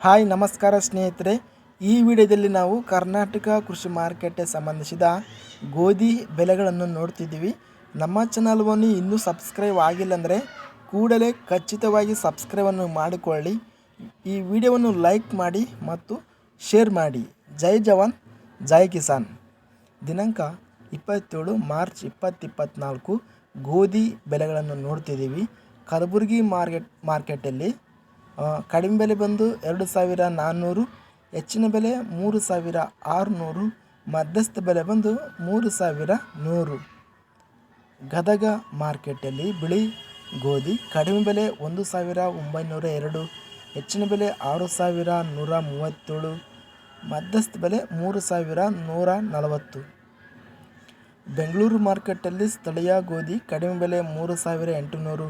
Hi, ನಮಸ್ಕಾರ ಸ್ನೇಹಿತರೆ. ಈ ವಿಡಿಯೋದಲ್ಲಿ ನಾವು ಕರ್ನಾಟಕ ಕೃಷಿ ಮಾರುಕಟ್ಟೆ ಸಂಬಂಧಿಸಿದ ಗೋಧಿ ಬೆಲೆಗಳನ್ನು ನೋಡ್ತಿದ್ದೀವಿ. ನಮ್ಮ ಚಾನಲ್ವನ್ನು ಇನ್ನೂ ಸಬ್ಸ್ಕ್ರೈಬ್ ಆಗಿಲ್ಲ ಅಂದರೆ ಕೂಡಲೇ ಖಚಿತವಾಗಿ ಸಬ್ಸ್ಕ್ರೈಬನ್ನು ಮಾಡಿಕೊಳ್ಳಿ. ಈ ವಿಡಿಯೋವನ್ನು ಲೈಕ್ ಮಾಡಿ ಮತ್ತು ಶೇರ್ ಮಾಡಿ. ಜೈ ಜವಾನ್, ಜೈ ಕಿಸಾನ್. ದಿನಾಂಕ ಇಪ್ಪತ್ತೇಳು ಮಾರ್ಚ್ ಇಪ್ಪತ್ತಿಪ್ಪತ್ನಾಲ್ಕು ಗೋಧಿ ಬೆಲೆಗಳನ್ನು ನೋಡ್ತಿದ್ದೀವಿ. ಕಲಬುರಗಿ ಮಾರ್ಕೆಟ್, ಮಾರ್ಕೆಟಲ್ಲಿ ಕಡಿಮೆ ಬೆಲೆ ಬಂದು ಎರಡು ಸಾವಿರ ನಾನ್ನೂರು, ಹೆಚ್ಚಿನ ಬೆಲೆ ಮೂರು ಸಾವಿರ ಆರುನೂರು, ಮಧ್ಯಸ್ಥ ಬೆಲೆ ಬಂದು ಮೂರು ಸಾವಿರ ನೂರು. ಗದಗ ಮಾರ್ಕೆಟಲ್ಲಿ ಬಿಳಿ ಗೋಧಿ, ಕಡಿಮೆ ಬೆಲೆ ಒಂದು ಸಾವಿರ ಒಂಬೈನೂರ ಎರಡು, ಹೆಚ್ಚಿನ ಬೆಲೆ ಆರು ಸಾವಿರ ನೂರ ಮೂವತ್ತೇಳು, ಮಧ್ಯಸ್ಥ ಬೆಲೆ ಮೂರು ಸಾವಿರ ನೂರ ನಲವತ್ತು. ಬೆಂಗಳೂರು ಮಾರ್ಕೆಟಲ್ಲಿ ಸ್ಥಳೀಯ ಗೋಧಿ ಕಡಿಮೆ ಬೆಲೆ ಮೂರು ಸಾವಿರ ಎಂಟುನೂರು,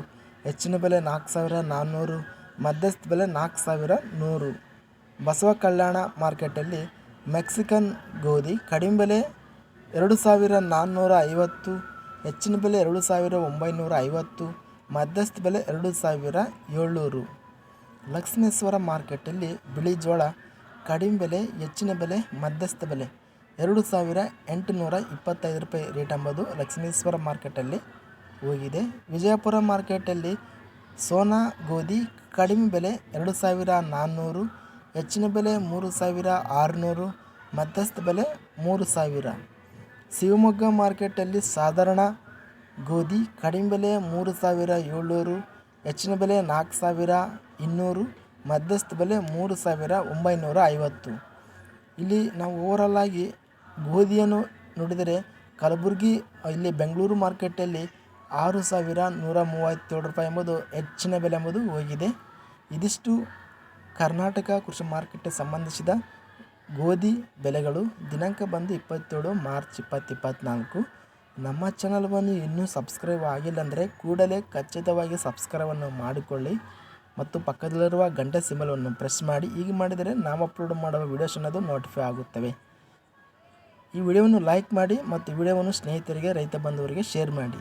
ಹೆಚ್ಚಿನ ಬೆಲೆ ನಾಲ್ಕು ಸಾವಿರ ನಾನ್ನೂರು ಮಧ್ಯಸ್ಥ ಬೆಲೆ ನಾಲ್ಕು ಸಾವಿರ ನೂರು. ಬಸವ ಕಲ್ಯಾಣ ಮಾರ್ಕೆಟಲ್ಲಿ ಮೆಕ್ಸಿಕನ್ ಗೋಧಿ ಕಡಿಮೆ ಬೆಲೆ ಎರಡು ಸಾವಿರ ನಾನ್ನೂರ ಐವತ್ತು, ಹೆಚ್ಚಿನ ಬೆಲೆ ಎರಡು ಸಾವಿರ ಒಂಬೈನೂರ ಐವತ್ತು, ಮಧ್ಯಸ್ಥ ಬೆಲೆ ಎರಡು ಸಾವಿರ ಏಳ್ನೂರು. ಲಕ್ಷ್ಮೇಶ್ವರ ಮಾರ್ಕೆಟಲ್ಲಿ ಬಿಳಿ ಜೋಳ ಕಡಿಮೆ ಬೆಲೆ, ಹೆಚ್ಚಿನ ಬೆಲೆ, ಮಧ್ಯಸ್ಥ ಬೆಲೆ ಎರಡು ಸಾವಿರ ಎಂಟುನೂರ ಇಪ್ಪತ್ತೈದು ರೂಪಾಯಿ ರೇಟ್ ಎಂಬುದು ಲಕ್ಷ್ಮೇಶ್ವರ ಮಾರ್ಕೆಟಲ್ಲಿ ಹೋಗಿದೆ. ವಿಜಯಪುರ ಮಾರ್ಕೆಟಲ್ಲಿ ಸೋನಾ ಗೋಧಿ ಕಡಿಮೆ ಬೆಲೆ ಎರಡು ಸಾವಿರ ನಾನ್ನೂರು, ಹೆಚ್ಚಿನ ಬೆಲೆ ಮೂರು ಸಾವಿರ ಆರುನೂರು, ಮಧ್ಯಸ್ಥ ಬೆಲೆ ಮೂರು ಸಾವಿರ. ಶಿವಮೊಗ್ಗ ಮಾರ್ಕೆಟಲ್ಲಿ ಸಾಧಾರಣ ಗೋಧಿ ಕಡಿಮೆ ಬೆಲೆ ಮೂರು ಸಾವಿರ ಏಳ್ನೂರು, ಹೆಚ್ಚಿನ ಬೆಲೆ ನಾಲ್ಕು ಸಾವಿರ ಇನ್ನೂರು, ಮಧ್ಯಸ್ಥ ಬೆಲೆ ಮೂರು ಸಾವಿರ ಒಂಬೈನೂರ ಐವತ್ತು. ಇಲ್ಲಿ ನಾವು ಓವರಲ್ಲಾಗಿ ಗೋಧಿಯನ್ನು ನೋಡಿದರೆ ಕಲಬುರಗಿ, ಇಲ್ಲಿ ಬೆಂಗಳೂರು ಮಾರ್ಕೆಟಲ್ಲಿ ಆರು ಸಾವಿರ ನೂರ ಮೂವತ್ತೇಳು ರೂಪಾಯಿ ಎಂಬುದು ಹೆಚ್ಚಿನ ಬೆಲೆ ಎಂಬುದು ಹೋಗಿದೆ. ಇದಿಷ್ಟು ಕರ್ನಾಟಕ ಕೃಷಿ ಮಾರುಕಟ್ಟೆ ಸಂಬಂಧಿಸಿದ ಗೋಧಿ ಬೆಲೆಗಳು ದಿನಾಂಕ ಬಂದು ಇಪ್ಪತ್ತೇಳು ಮಾರ್ಚ್ ಇಪ್ಪತ್ತಿಪ್ಪತ್ನಾಲ್ಕು. ನಮ್ಮ ಚಾನಲ್ವನ್ನು ಇನ್ನೂ ಸಬ್ಸ್ಕ್ರೈಬ್ ಆಗಿಲ್ಲ ಅಂದರೆ ಕೂಡಲೇ ಖಚಿತವಾಗಿ ಸಬ್ಸ್ಕ್ರೈಬನ್ನು ಮಾಡಿಕೊಳ್ಳಿ ಮತ್ತು ಪಕ್ಕದಲ್ಲಿರುವ ಗಂಟೆ ಸಿಂಬಲವನ್ನು ಪ್ರೆಸ್ ಮಾಡಿ. ಹೀಗೆ ಮಾಡಿದರೆ ನಾವು ಅಪ್ಲೋಡ್ ಮಾಡುವ ವೀಡಿಯೋಸ್ ಅನ್ನೋದು ನೋಟಿಫೈ ಆಗುತ್ತವೆ. ಈ ವಿಡಿಯೋವನ್ನು ಲೈಕ್ ಮಾಡಿ ಮತ್ತು ವಿಡಿಯೋವನ್ನು ಸ್ನೇಹಿತರಿಗೆ, ರೈತ ಬಂಧುವರಿಗೆ ಶೇರ್ ಮಾಡಿ.